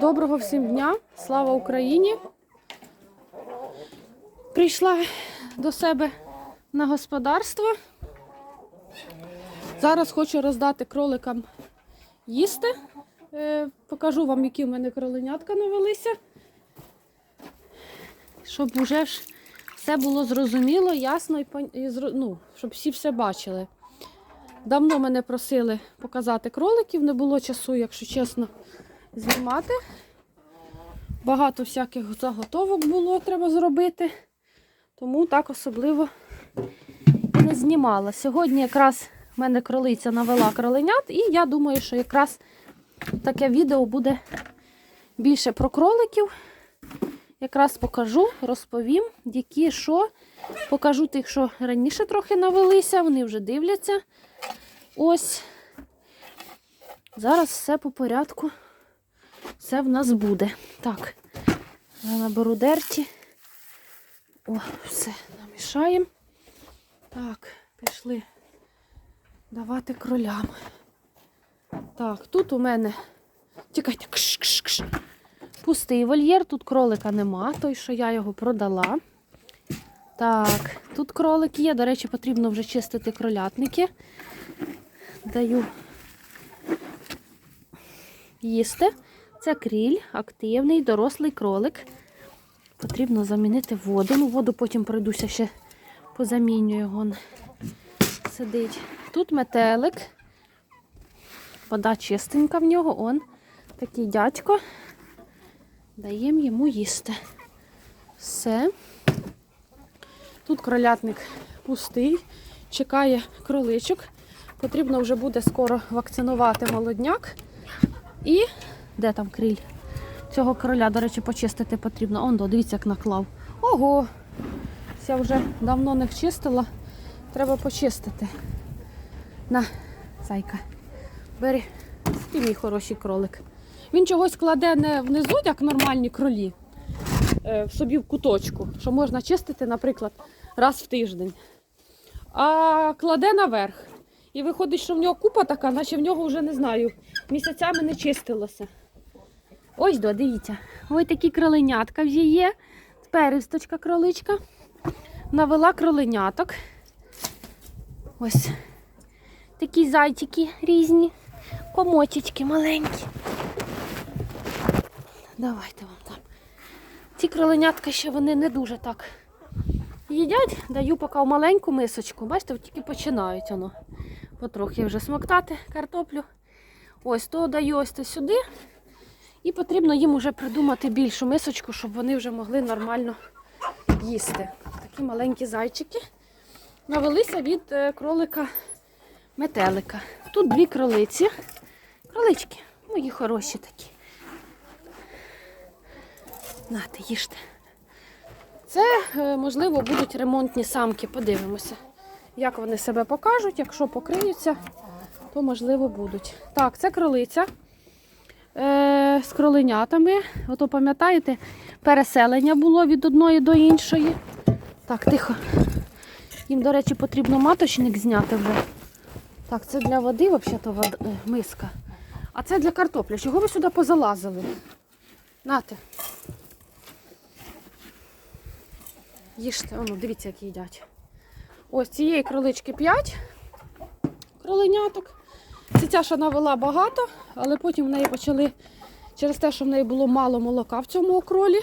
Доброго всім дня! Слава Україні! Прийшла до себе на господарство. Зараз хочу роздати кроликам їсти. Е, Покажу вам, які в мене кроленятка навелися. Щоб вже все було зрозуміло, ясно і, ну, щоб всі все бачили. Давно мене просили показати кроликів, не було часу, якщо чесно, знімати. Багато всяких заготовок було треба зробити, тому так особливо і не знімала. Сьогодні якраз в мене кролиця навела кроленят, і я думаю, що якраз таке відео буде більше про кроликів. Якраз покажу, розповім, які що. Покажу тих, що раніше трохи навелися, вони вже дивляться. Ось. Зараз все по порядку. Все в нас буде. Так, я наберу дерті. О, все, намішаємо. Так, пішли давати кролям. Так, тут у мене. Тікайте, кш, кш, кш. Пустий вольєр, тут кролика нема, той, що я його продала. Так, тут кролик є. До речі, потрібно вже чистити кролятники. Даю їсти. Це кріль, активний, дорослий кролик. Потрібно замінити воду. Ну, воду потім пройдуся ще позаміню його. Сидить. Тут метелик. Вода чистенька в нього. Он такий дядько. Даємо йому їсти. Все. Тут кролятник пустий, чекає кроличок. Потрібно вже буде скоро вакцинувати молодняк. І де там криль? Цього кроля, до речі, почистити потрібно. Он, до, дивіться, як наклав. Ого! Я вже давно не чистила. Треба почистити. На, зайка, бери. Ти мій хороший кролик. Він чогось кладе не внизу, як нормальні кролі, е, в собі в куточку, що можна чистити, наприклад, раз в тиждень. А кладе наверх. І виходить, що в нього купа така, наче в нього вже не знаю, місяцями не чистилося. Ось до, дивіться. Ось такі кроленятка вже є. Пересточка кроличка. Навела кроленяток. Ось такі зайчики різні, комочечки маленькі. Давайте вам там. Ці кроленятка ще вони не дуже так їдять. Даю поки в маленьку мисочку. Бачите, тільки починають воно потрохи вже смоктати картоплю. Ось то даю ось то сюди. І потрібно їм вже придумати більшу мисочку, щоб вони вже могли нормально їсти. Такі маленькі зайчики навелися від е, кролика метелика. Тут дві кролиці. Кролички, мої хороші такі. Нате, їжте. Це, е, можливо, будуть ремонтні самки. Подивимося, як вони себе покажуть. Якщо покриються, то можливо будуть. Так, це кролиця е, з кроленятами. Ото пам'ятаєте, переселення було від одної до іншої. Так, тихо. Їм, до речі, потрібно маточник зняти вже. Так, це для води, взагалі-то вода, е, миска. А це для картоплі. Чого ви сюди позалазили? Нате. Їжте, воно, дивіться, як їдять. Ось цієї кролички 5 кроленяток. Ця навела багато, але потім в неї почали, через те, що в неї було мало молока в цьому окролі.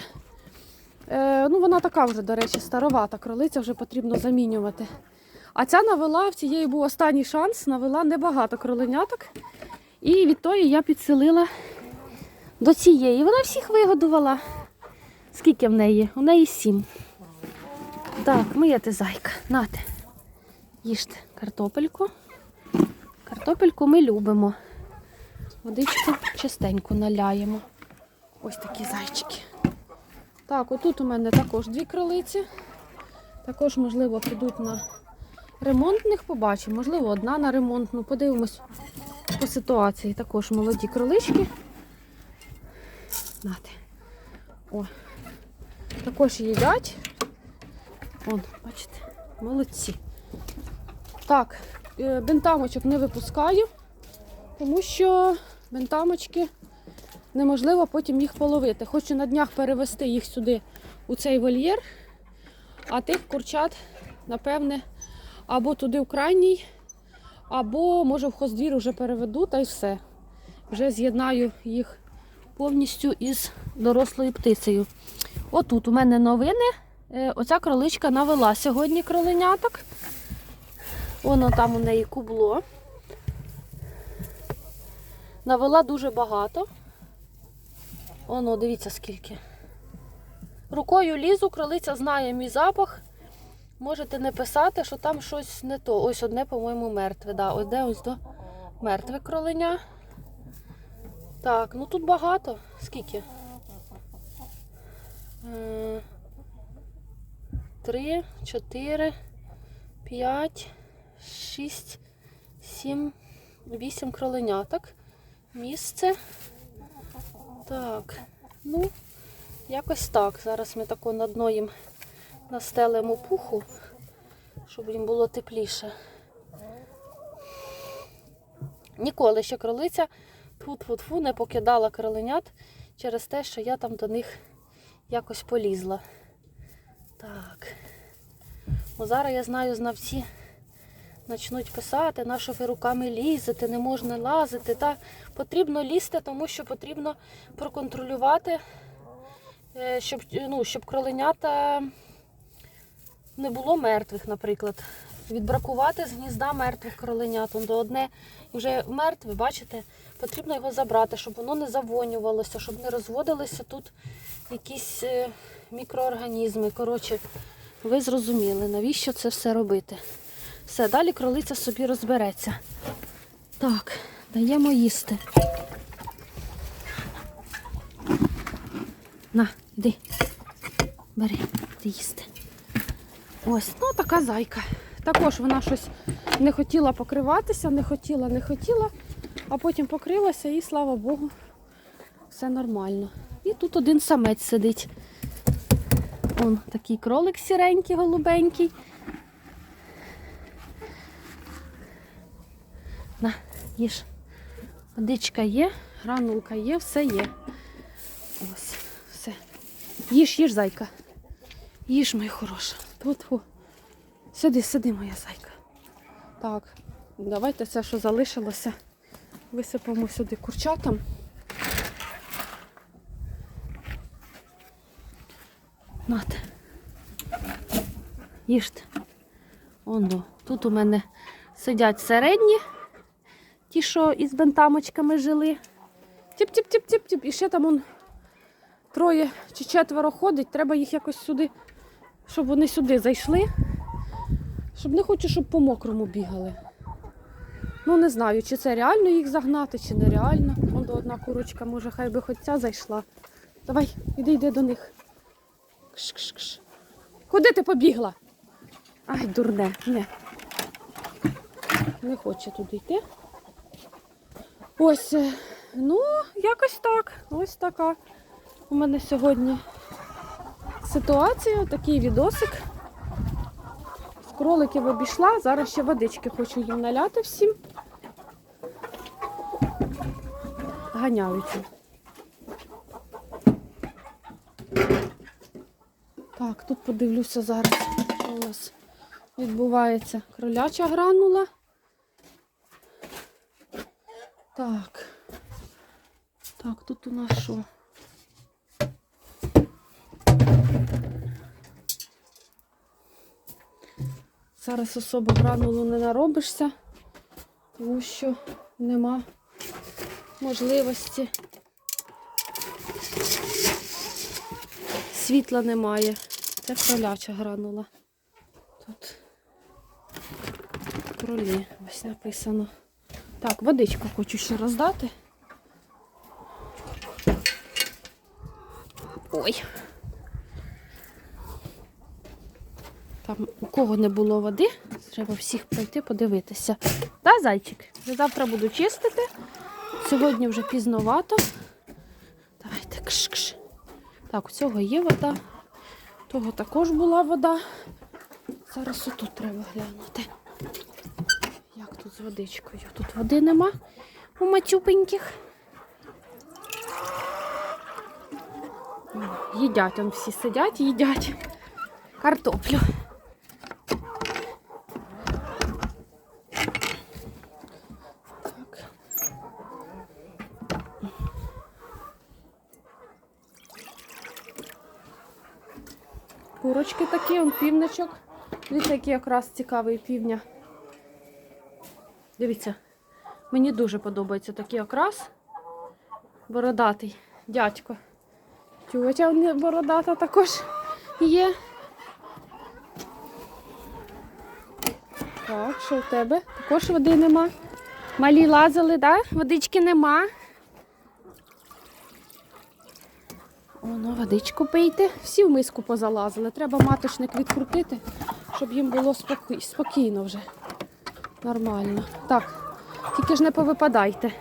Е, ну, вона така вже, до речі, старовата кролиця, вже потрібно замінювати. А ця навела, в цієї був останній шанс, навела небагато кроленяток. І від тої я підселила до цієї. Вона всіх вигодувала. Скільки в неї? У неї сім. Так, миєте зайка. Нате. Їжте картопельку. Картопельку ми любимо. Водичку чистеньку наляємо. Ось такі зайчики. Так, отут у мене також дві кролиці. Також, можливо, підуть на ремонтних, побачимо. Можливо, одна на ремонтну. Подивимось по ситуації. Також молоді кролички. Нате. О. Також їдять. Вон, бачите, молодці. Так, е, бентамочок не випускаю, тому що бентамочки неможливо потім їх половити. Хочу на днях перевести їх сюди у цей вольєр, а тих курчат, напевне, або туди в крайній, або може в хоздвір вже переведу та й все. Вже з'єднаю їх повністю із дорослою птицею. Отут у мене новини. Е, Оця кроличка навела сьогодні кроленяток. Воно там у неї кубло. Навела дуже багато. Оно, дивіться скільки. Рукою лізу, кролиця знає мій запах. Можете не писати, що там щось не то. Ось одне, по-моєму, мертве. Да, ось де ось до мертве кроленя. Так, ну тут багато. Скільки? Е, Три, чотири, п'ять, шість, сім, вісім кроленяток. Місце. Так, ну, якось так. Зараз ми тако на дно їм настелимо пуху, щоб їм було тепліше. Ніколи ще кролиця тфу-тфу-тфу не покидала кроленят через те, що я там до них якось полізла. Так. Бо зараз я знаю, знавці почнуть писати, на ви руками лізете, не можна лазити. Та потрібно лізти, тому що потрібно проконтролювати, е, щоб, ну, щоб кроленята не було мертвих, наприклад. Відбракувати з гнізда мертвих кроленят. До одне вже мертве, бачите, потрібно його забрати, щоб воно не завонювалося, щоб не розводилися тут якісь е, мікроорганізми. Коротше, ви зрозуміли, навіщо це все робити. Все, далі кролиця собі розбереться. Так, даємо їсти. На, йди. Бери, ти їсти. Ось, ну така зайка. Також вона щось не хотіла покриватися, не хотіла, не хотіла, а потім покрилася і слава Богу, все нормально. І тут один самець сидить. Он такий кролик сіренький, голубенький. На, їж. Водичка є, гранулка є, все є. Ось, все. Їж, їж, зайка. Їж, моя хороша. Тут. Сиди, сиди, моя зайка. Так, давайте це, що залишилося, висипемо сюди курчатам. Нате. Їжте. Оно. Тут у мене сидять середні, ті, що із бентамочками жили. Тіп-тіп-тіп-тіп-тіп. І ще там он троє чи четверо ходить. Треба їх якось сюди, щоб вони сюди зайшли. Щоб не хочу, щоб по мокрому бігали. Ну, не знаю, чи це реально їх загнати, чи нереально. Вон до одна курочка, може, хай би хоч ця зайшла. Давай, іди, йди до них. Кш-кш-кш. Куди ти побігла? Ай, дурне, не. Не хоче туди йти. Ось, е, ну, якось так. Ось така у мене сьогодні ситуація, такий відосик. З кроликів обійшла, зараз ще водички хочу їм наляти всім. Ганяють. Так, тут подивлюся зараз, що у нас відбувається. Кроляча гранула. Так. Так, тут у нас що? Зараз особо гранулу не наробишся, тому що нема можливості. Світла немає. Це кроляча гранула. Тут кролі ось написано. Так, водичку хочу ще роздати. Ой. Там у кого не було води, треба всіх пройти подивитися. Да, зайчик? Я завтра буду чистити. Сьогодні вже пізновато. Давайте кш-кш. Так, у цього є вода. У Того також була вода. Зараз отут треба глянути. З водичкою. Тут води нема у матюпеньких. Їдять, он всі сидять, їдять картоплю. Курочки такі, он півничок. Дивіться, який якраз цікавий півня. Дивіться, мені дуже подобається такий окрас. Бородатий дядько. Тювача бородата також є. Так, що в тебе? Також води нема. Малі лазили, да? Водички нема. Воно, водичку пийте. Всі в миску позалазили. Треба маточник відкрутити, щоб їм було спокій, спокійно вже. Нормально. Так, тільки ж не повипадайте.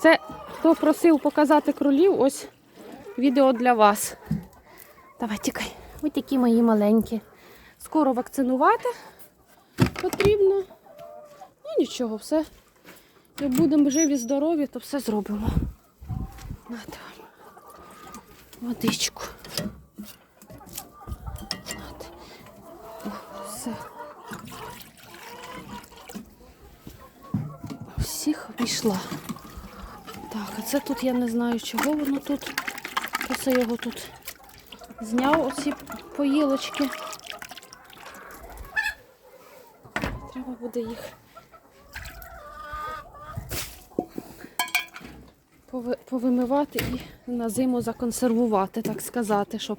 Це хто просив показати кролів, ось відео для вас. Давай, тікай. Ось такі мої маленькі. Скоро вакцинувати потрібно. Ну нічого, все. Як будемо живі, здорові, то все зробимо. Нате вам. Водичку. Нате. О, все. Всіх обійшла. Так, а це тут я не знаю, чого воно тут. Це його тут зняв оці поїлочки. Треба буде їх повимивати і на зиму законсервувати, так сказати, щоб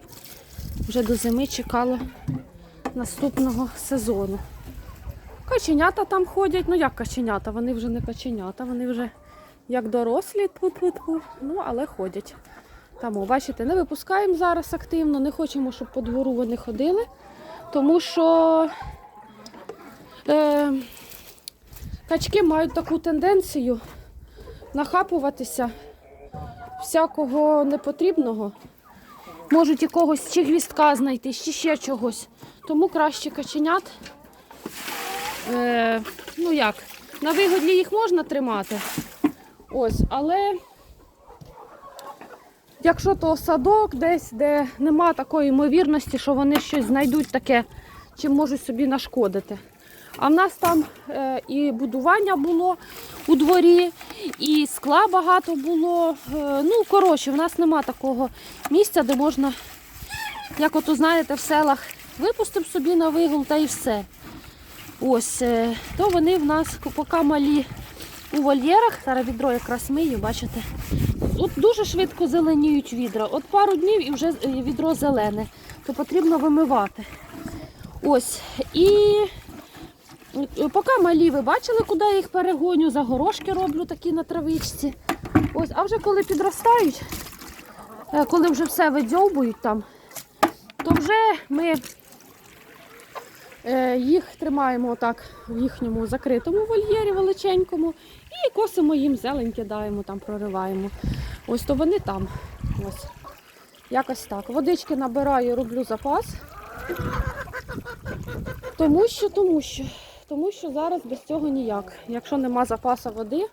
вже до зими чекало наступного сезону. Каченята там ходять, ну як каченята, вони вже не каченята, вони вже як дорослі, тьфу-тьфу-тьфу, ну але ходять. Тому, бачите, не випускаємо зараз активно, не хочемо, щоб по двору вони ходили, тому що е, качки мають таку тенденцію нахапуватися всякого непотрібного. Можуть якогось чи гвістка знайти, чи ще чогось. Тому краще каченят. Е, ну як, на вигодлі їх можна тримати. Ось, але якщо то садок десь, де нема такої ймовірності, що вони щось знайдуть таке, чим можуть собі нашкодити. А в нас там е, і будування було у дворі, і скла багато було. Е, ну, коротше, в нас нема такого місця, де можна, як ото знаєте, в селах випустимо собі на вигул та і все. Ось, е, то вони в нас поки малі у вольєрах. Зараз відро якраз мию, бачите. От дуже швидко зеленіють відра. От пару днів і вже е, відро зелене, то потрібно вимивати. Ось. І е, поки малі, ви бачили, куди я їх перегоню, загорошки роблю такі на травичці. Ось, а вже коли підростають, коли вже все видьовбують там, то вже ми Їх тримаємо отак в їхньому закритому вольєрі величенькому і косимо їм зелень, кидаємо, там прориваємо. Ось то вони там. Ось. Якось так. Водички набираю, роблю запас. Тому що, тому що, тому що зараз без цього ніяк. Якщо нема запасу води,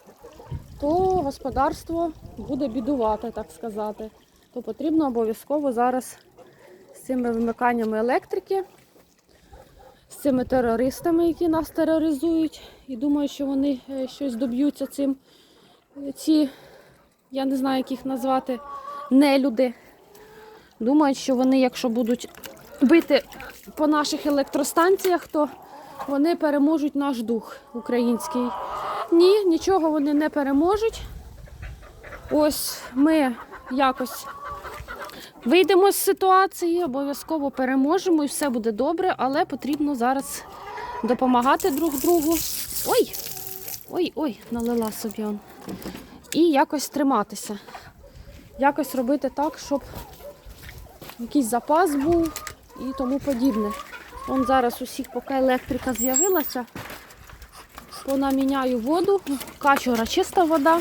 то господарство буде бідувати, так сказати. То потрібно обов'язково зараз з цими вимиканнями електрики цими терористами, які нас тероризують. І думаю, що вони е, щось доб'ються цим. Ці, я не знаю, як їх назвати, нелюди. Думають, що вони, якщо будуть бити по наших електростанціях, то вони переможуть наш дух український. Ні, нічого вони не переможуть. Ось ми якось Вийдемо з ситуації, обов'язково переможемо і все буде добре, але потрібно зараз допомагати друг другу. Ой! Ой-ой, налила собі он. І якось триматися. Якось робити так, щоб якийсь запас був і тому подібне. Вон зараз усіх, поки електрика з'явилася, понаміняю воду. Качура чиста вода.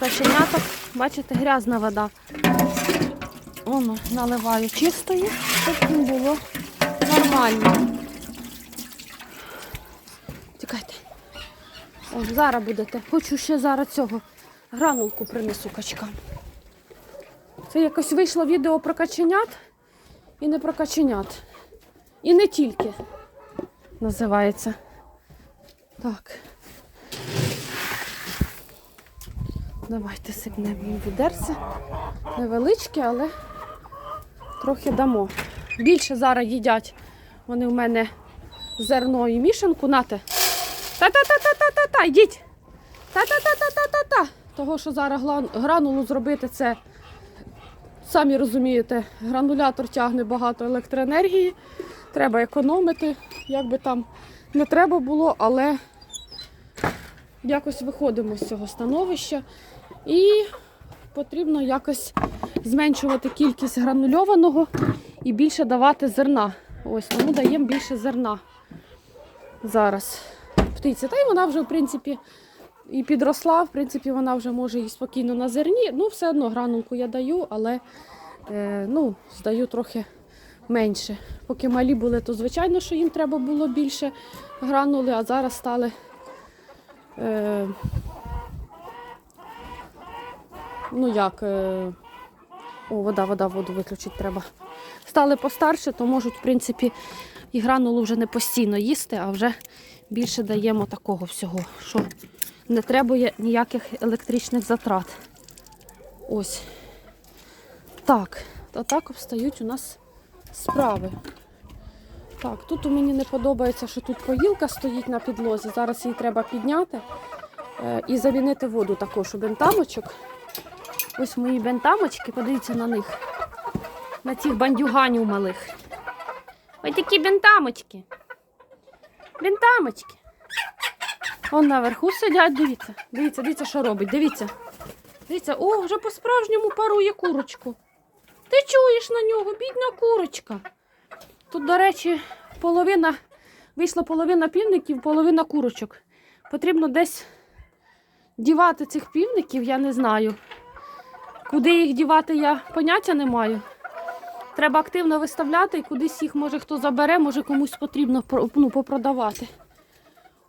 Каченяток, бачите, грязна вода. Воно наливаю чистої, щоб їм було нормально. О, зараз будете. Хочу ще зараз цього гранулку принесу качкам. Це якось вийшло відео про каченят і не про каченят. І не тільки називається. Так. Давайте сипнемо відерце. Невеличке, але трохи дамо. Більше зараз їдять. Вони в мене зерно і мішанку. Нате. Та-та-та-та-та-та-та, йдіть. Та-та-та-та-та-та-та. Того, що зараз гранулу зробити, це, самі розумієте, гранулятор тягне багато електроенергії. Треба економити, як би там не треба було, але якось виходимо з цього становища. І потрібно якось зменшувати кількість гранульованого і більше давати зерна. Ось, тому даємо більше зерна зараз. Птиці. Та й вона вже, в принципі, і підросла, в принципі, вона вже може і спокійно на зерні. Ну, все одно гранулку я даю, але е, ну, здаю трохи менше. Поки малі були, то звичайно, що їм треба було більше гранули, а зараз стали. Е, ну як, е, о, вода, вода, воду виключити треба. Стали постарше, то можуть, в принципі, і гранулу вже не постійно їсти, а вже більше даємо такого всього, що не требує ніяких електричних затрат. Ось. Так, то так обстають у нас справи. Так, тут у мені не подобається, що тут поїлка стоїть на підлозі. Зараз її треба підняти е, і замінити воду також у бентамочок. Ось мої бентамочки, подивіться на них. На цих бандюганів малих. Ось такі бентамочки. Бентамочки. Вон наверху сидять, дивіться. Дивіться, дивіться, що робить. Дивіться. Дивіться, о, вже по-справжньому парує курочку. Ти чуєш на нього, бідна курочка. Тут, до речі, половина, вийшла половина півників, половина курочок. Потрібно десь дівати цих півників, я не знаю. Куди їх дівати, я поняття не маю. Треба активно виставляти і кудись їх, може, хто забере, може комусь потрібно ну, попродавати.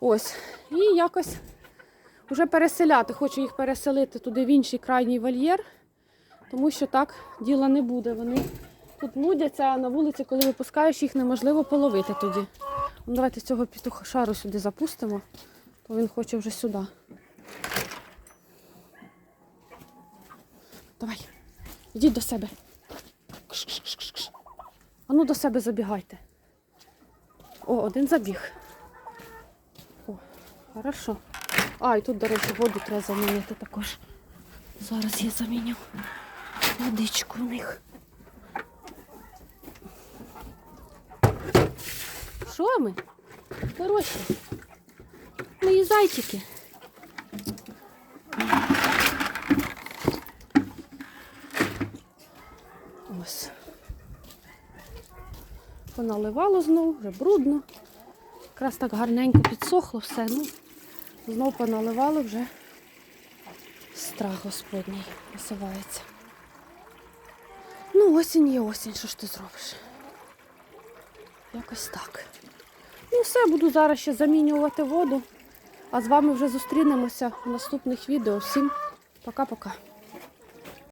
Ось. І якось вже переселяти. Хочу їх переселити туди в інший крайній вольєр, тому що так діла не буде. Вони тут нудяться, а на вулиці, коли випускаєш, їх неможливо половити тоді. Ну, давайте цього петуха шару сюди запустимо, бо він хоче вже сюди. Давай, йдіть до себе. Кш-кш-кш-кш. А ну до себе забігайте. О, один забіг. О, хорошо. А, і тут, до речі, воду треба замінити також. Зараз я заміню водичку в них. Що ми? Хороші. Мої зайчики. Ось. Поналивало знову, вже брудно. Якраз так гарненько підсохло все. Ну, знов поналивало вже страх Господній насувається. Ну, осінь є осінь, що ж ти зробиш? Якось так. Ну все, буду зараз ще замінювати воду. А з вами вже зустрінемося в наступних відео. Всім пока-пока.